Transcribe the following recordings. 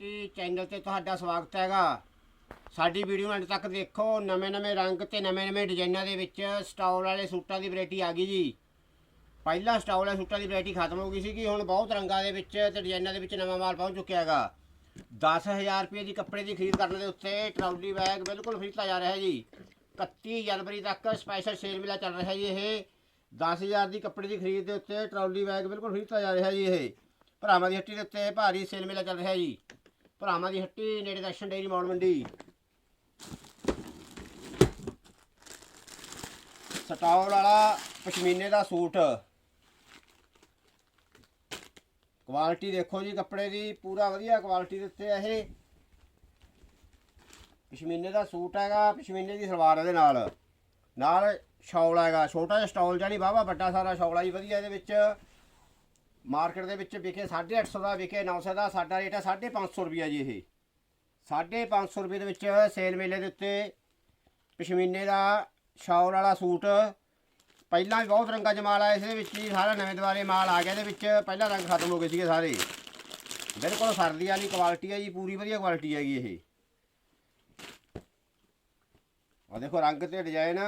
ਹੱਟੀ ਚੈਨਲ ਤੇ ਤੁਹਾਡਾ ਸਵਾਗਤ ਹੈਗਾ। ਸਾਡੀ ਵੀਡੀਓ ਨੂੰ ਅੰਤ ਤੱਕ ਦੇਖੋ। ਨਵੇਂ-ਨਵੇਂ ਰੰਗ ਤੇ ਨਵੇਂ-ਨਵੇਂ ਡਿਜ਼ਾਈਨਾਂ ਦੇ ਵਿੱਚ ਸਟਾਲ ਵਾਲੇ ਸੂਟਾਂ ਦੀ ਵੈਰਾਈਟੀ ਆ ਗਈ ਜੀ। ਪਹਿਲਾ ਸਟਾਲ ਵਾਲੇ ਸੂਟਾਂ ਦੀ ਵੈਰਾਈਟੀ ਖਤਮ ਹੋ ਗਈ ਸੀ ਕਿ ਹੁਣ ਬਹੁਤ ਰੰਗਾਂ ਦੇ ਵਿੱਚ ਤੇ ਡਿਜ਼ਾਈਨਾਂ ਦੇ ਵਿੱਚ ਨਵਾਂ ਮਾਲ ਪਹੁੰਚ ਚੁੱਕਿਆ ਹੈਗਾ। 10000 ਰੁਪਏ ਦੀ ਕੱਪੜੇ ਦੀ ਖਰੀਦ ਕਰਨ ਦੇ ਉੱਤੇ ਟਰਾਲੀ ਬੈਗ ਬਿਲਕੁਲ ਫ੍ਰੀ ਦਿੱਤਾ ਜਾ ਰਿਹਾ ਹੈ ਜੀ। 31 ਜਨਵਰੀ ਤੱਕ ਸਪੈਸ਼ਲ ਸੇਲ ਮੇਲਾ ਚੱਲ ਰਿਹਾ ਜੀ ਇਹ। 10000 ਦੀ ਕੱਪੜੇ ਦੀ ਖਰੀਦ ਦੇ ਉੱਤੇ ਟਰਾਲੀ ਬੈਗ ਬਿਲਕੁਲ ਫ੍ਰੀ ਦਿੱਤਾ ਜਾ ਰਿਹਾ ਜੀ ਇਹ। ਭਰਾਵਾਂ ਦੀ ਹੱਟੀ ਦੇ ਉੱਤੇ ਭਾਰੀ ਸੇਲ ਮੇਲਾ ਚੱਲ ਰਿਹਾ ਜੀ। ਭਰਾਵਾਂ ਦੀ ਹੱਟੀ ਨੇੜੇ ਦਰਸ਼ਨ ਡੇਰੀ ਮੌੜ ਮੰਡੀ। ਸਟਾਲ ਵਾਲਾ ਪਸ਼ਮੀਨੇ ਦਾ ਸੂਟ। ਕੁਆਲਿਟੀ ਦੇਖੋ ਜੀ ਕੱਪੜੇ ਦੀ, ਪੂਰਾ ਵਧੀਆ ਕੁਆਲਿਟੀ ਦੇ ਉੱਤੇ ਇਹ। ਪਸ਼ਮੀਨੇ ਦਾ ਸੂਟ ਹੈਗਾ, ਪਸ਼ਮੀਨੇ ਦੀ ਸਲਵਾਰ ਇਹਦੇ ਨਾਲ। ਨਾਲ ਸ਼ੌਲ ਹੈਗਾ, ਛੋਟਾ ਜਿਹਾ ਸਟਾਲ ਜਾਨੀ ਵਾਹਵਾ ਵੱਡਾ ਸਾਰਾ ਸ਼ੌਲਾ ਜੀ, ਵਧੀਆ ਇਹਦੇ ਵਿੱਚ। ਮਾਰਕੀਟ ਦੇ ਵਿੱਚ ਵਿਕੇ 850 ਦਾ, ਵਿਕੇ 900 ਦਾ, ਸਾਡਾ ਰੇਟ ਹੈ 550 ਰੁਪਿਆ ਜੀ ਇਹ। 550 ਰੁਪਏ ਦੇ ਵਿੱਚ ਸੇਲ ਮੇਲੇ ਦੇ ਉੱਤੇ ਪਸ਼ਮੀਨੇ ਦਾ ਸ਼ੌਲ ਵਾਲਾ ਸੂਟ, ਪਹਿਲਾਂ ਵੀ ਬਹੁਤ ਰੰਗਾਂ ਜਮਾਲ ਆਇਆ ਇਸ ਦੇ ਵਿੱਚ ਜੀ ਸਾਰਾ ਨਵੇਂ ਦੁਆਰੇ ਮਾਲ ਆ ਗਿਆ ਇਹਦੇ ਵਿੱਚ, ਪਹਿਲਾਂ ਰੰਗ ਖਤਮ ਹੋ ਗਏ ਸੀਗੇ ਸਾਰੇ। ਬਿਲਕੁਲ ਸਰਦੀ ਵਾਲੀ ਕੁਆਲਿਟੀ ਹੈ ਜੀ, ਪੂਰੀ ਵਧੀਆ ਕੁਆਲਿਟੀ ਹੈਗੀ ਇਹ। ਆ ਦੇਖੋ ਰੰਗ ਤੇ ਡਿਜ਼ਾਈਨ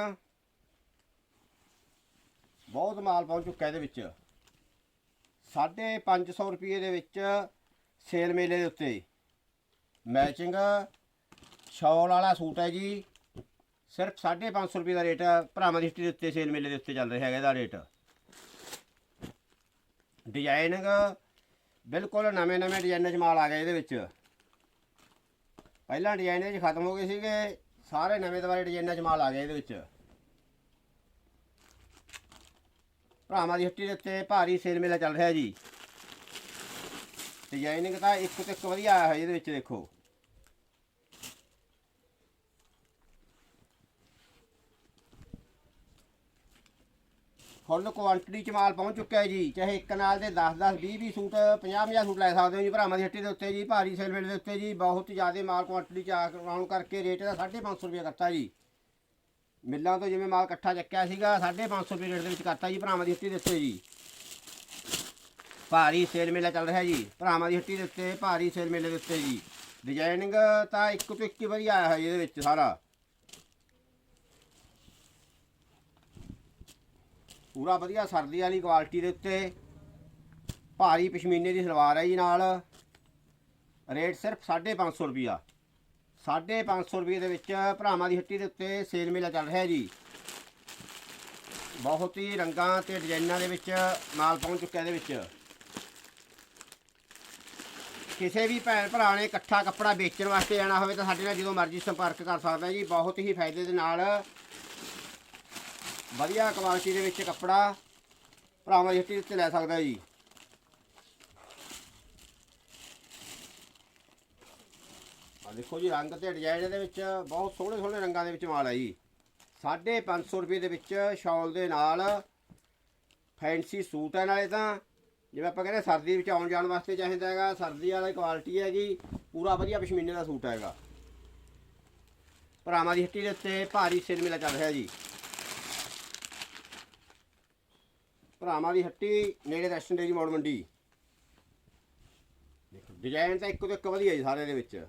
ਬਹੁਤ ਮਾਲ ਪਹੁੰਚ ਚੁੱਕਾ ਇਹਦੇ ਵਿੱਚ। 550 ਰੁਪਏ ਦੇ ਵਿੱਚ ਸੇਲ ਮੇਲੇ ਦੇ ਉੱਤੇ ਮੈਚਿੰਗ, ਸ਼ਾਲ ਵਾਲਾ ਸੂਟ ਹੈ ਜੀ। ਸਿਰਫ 550 ਰੁਪਏ ਦਾ ਰੇਟ ਭਰਾਵਾਂ ਦੀ ਹਿਸਟਰੀ ਦੇ ਉੱਤੇ ਸੇਲ ਮੇਲੇ ਦੇ ਉੱਤੇ ਚੱਲ ਰਿਹਾ ਹੈਗਾ ਇਹਦਾ ਰੇਟ। ਡਿਜ਼ਾਈਨਿੰਗ ਬਿਲਕੁਲ ਨਵੇਂ ਨਵੇਂ ਡਿਜ਼ਾਈਨਾਂ 'ਚ ਮਾਲ ਆ ਗਿਆ ਇਹਦੇ ਵਿੱਚ। ਪਹਿਲਾਂ ਡਿਜ਼ਾਈਨ ਇਹ 'ਚ ਖਤਮ ਹੋ ਗਏ ਸੀਗੇ। ਸਾਰੇ ਨਵੇਂ ਦੁਬਾਰੇ ਡਿਜ਼ਾਈਨਾਂ 'ਚ ਮਾਲ ਆ ਗਿਆ ਇਹਦੇ ਵਿੱਚ। ਭਰਾਵਾਂ ਦੀ ਹੱਟੀ ਦੇ ਉੱਤੇ ਭਾਰੀ ਸੇਲ ਮੇਲਾ ਚੱਲ ਰਿਹਾ ਜੀ। ਡਿਜ਼ਾਈਨਿੰਗ ਤਾਂ ਇੱਕ ਤੋਂ ਇੱਕ ਵਧੀਆ ਆਇਆ ਹੈ ਇਹਦੇ ਵਿੱਚ ਦੇਖੋ। ਫੁੱਲ ਕੁਆਂਟੀਟੀ ਚ ਮਾਲ ਪਹੁੰਚ ਚੁੱਕਿਆ ਹੈ ਜੀ। ਚਾਹੇ ਇੱਕ ਨਾਲ ਦੇ 10 10 20 20 ਸੂਟ 50 50 ਸੂਟ ਲੈ ਸਕਦੇ ਹੋ ਜੀ ਭਰਾਵਾਂ ਦੀ ਹੱਟੀ ਦੇ ਉੱਤੇ ਜੀ, ਭਾਰੀ ਸੇਲ ਮੇਲੇ ਦੇ ਉੱਤੇ ਜੀ। ਬਹੁਤ ਜ਼ਿਆਦਾ ਮਾਲ ਕੁਆਂਟੀਟੀ ਚ ਆਉਣ ਕਰਕੇ ਰੇਟ ਦਾ 550 ਰੁਪਏ ਕਰਤਾ ਜੀ। ਮਿੱਲਾਂ ਤੋਂ ਜਿਵੇਂ ਮਾਲ ਇਕੱਠਾ ਚੱਕਿਆ ਸੀਗਾ 550 ਰੁਪਏ ਰੇਟ ਦੇ ਵਿੱਚ ਕਰਤਾ ਜੀ ਭਰਾਵਾਂ ਦੀ ਹੱਟੀ ਦੇ ਉੱਤੇ ਜੀ। ਭਾਰੀ ਸੇਲ ਮੇਲਾ ਚੱਲ ਰਿਹਾ ਜੀ, ਭਰਾਵਾਂ ਦੀ ਹੱਟੀ ਦੇ ਉੱਤੇ, ਭਾਰੀ ਸੇਲ ਮੇਲੇ ਦੇ ਉੱਤੇ ਜੀ। ਡਿਜ਼ਾਈਨਿੰਗ ਤਾਂ ਇੱਕ ਤੋਂ ਇੱਕ ਹੀ ਵਧੀਆ ਆਇਆ ਹੈ ਜੀ ਇਹਦੇ ਵਿੱਚ ਸਾਰਾ। ਪੂਰਾ ਵਧੀਆ ਸਰਦੀ ਵਾਲੀ ਕੁਆਲਿਟੀ ਦੇ ਉੱਤੇ। ਭਾਰੀ ਪਸ਼ਮੀਨੇ ਦੀ ਸਲਵਾਰ ਹੈ ਜੀ ਨਾਲ। ਰੇਟ ਸਿਰਫ 550 ਰੁਪਿਆ 550 ਰੁਪਏ ਦੇ ਵਿੱਚ ਭਰਾਵਾਂ ਦੀ ਹੱਟੀ ਦੇ ਉੱਤੇ ਸੇਲ ਮੇਲਾ ਚੱਲ ਰਿਹਾ ਜੀ। ਬਹੁਤ ਹੀ ਰੰਗਾਂ ਤੇ ਡਿਜ਼ਾਈਨਾਂ ਦੇ ਵਿੱਚ ਮਾਲ ਪਹੁੰਚ ਚੁੱਕਿਆ ਇਹਦੇ ਵਿੱਚ। ਕਿਸੇ ਵੀ ਭੈਣ ਭਰਾ ਨੇ ਇਕੱਠਾ ਕੱਪੜਾ ਵੇਚਣ ਵਾਸਤੇ ਜਾਣਾ ਹੋਵੇ ਤਾਂ ਸਾਡੇ ਨਾਲ ਜਦੋਂ ਮਰਜ਼ੀ ਸੰਪਰਕ ਕਰ ਸਕਦਾ ਜੀ। ਬਹੁਤ ਹੀ ਫਾਇਦੇ ਦੇ ਨਾਲ ਵਧੀਆ ਕੁਆਲਿਟੀ ਦੇ ਵਿੱਚ ਕੱਪੜਾ ਭਰਾਵਾਂ ਦੀ ਹੱਟੀ ਉੱਤੇ ਲੈ ਸਕਦਾ ਜੀ। ਦੇਖੋ ਜੀ, ਰੰਗ ਤੇ ਡਿਜ਼ਾਈਨ ਦੇ ਵਿੱਚ ਬਹੁਤ ਸੋਹਣੇ ਸੋਹਣੇ ਰੰਗਾਂ ਦੇ ਵਿੱਚ ਮਾਲ ਹੈ ਜੀ। 550 ਰੁਪਏ ਦੇ ਵਿੱਚ ਸ਼ਾਲ ਦੇ ਨਾਲ ਫੈਂਸੀ ਸੂਟ ਹੈ ਨਾਲੇ ਤਾਂ, ਜਿਵੇਂ ਆਪਾਂ ਕਹਿੰਦੇ ਸਰਦੀ ਵਿੱਚ ਆਉਣ ਜਾਣ ਵਾਸਤੇ ਚਾਹੀਦਾ ਹੈਗਾ, ਸਰਦੀ ਵਾਲੀ ਕੁਆਲਿਟੀ ਹੈਗੀ, ਪੂਰਾ ਵਧੀਆ ਪਸ਼ਮੀਨੇ ਦਾ ਸੂਟ ਹੈਗਾ। ਭਰਾਵਾਂ ਦੀ ਹੱਟੀ ਦੇ ਉੱਤੇ ਭਾਰੀ ਸੇਲ ਮੇਲਾ ਚੱਲ ਰਿਹਾ ਜੀ। ਭਰਾਵਾਂ ਦੀ ਹੱਟੀ ਨੇੜੇ ਰੈਸਟਨ ਡੇਰੀ ਮੋੜ ਮੰਡੀ। ਦੇਖੋ ਡਿਜ਼ਾਈਨ ਤਾਂ ਇੱਕੋ ਤੋਂ ਇੱਕ ਵਧੀਆ ਜੀ, ਸਾਰੇ ਦੇ ਵਿੱਚ।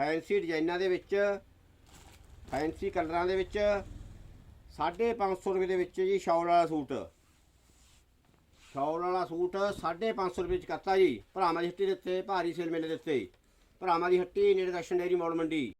ਫੈਂਸੀ ਡਿਜ਼ਾਈਨਾਂ ਦੇ ਵਿੱਚ, ਫੈਂਸੀ ਕਲਰਾਂ ਦੇ ਵਿੱਚ 550 ਰੁਪਏ ਦੇ ਵਿੱਚ ਜੀ ਸ਼ਾਲ ਵਾਲਾ ਸੂਟ। ਸ਼ਾਲ ਵਾਲਾ ਸੂਟ 550 ਰੁਪਏ ਚ ਕਰਤਾ ਜੀ, ਭਰਾਵਾਂ ਦੀ ਹੱਟੀ ਦੇ ਉੱਤੇ, ਭਾਰੀ ਸੇਲ ਮੇਲੇ ਦੇ ਉੱਤੇ। ਭਰਾਵਾਂ ਦੀ ਹੱਟੀ ਨੇੜੇ ਦਰਸ਼ਨ ਡੇਰੀ ਮੋੜ ਮੰਡੀ।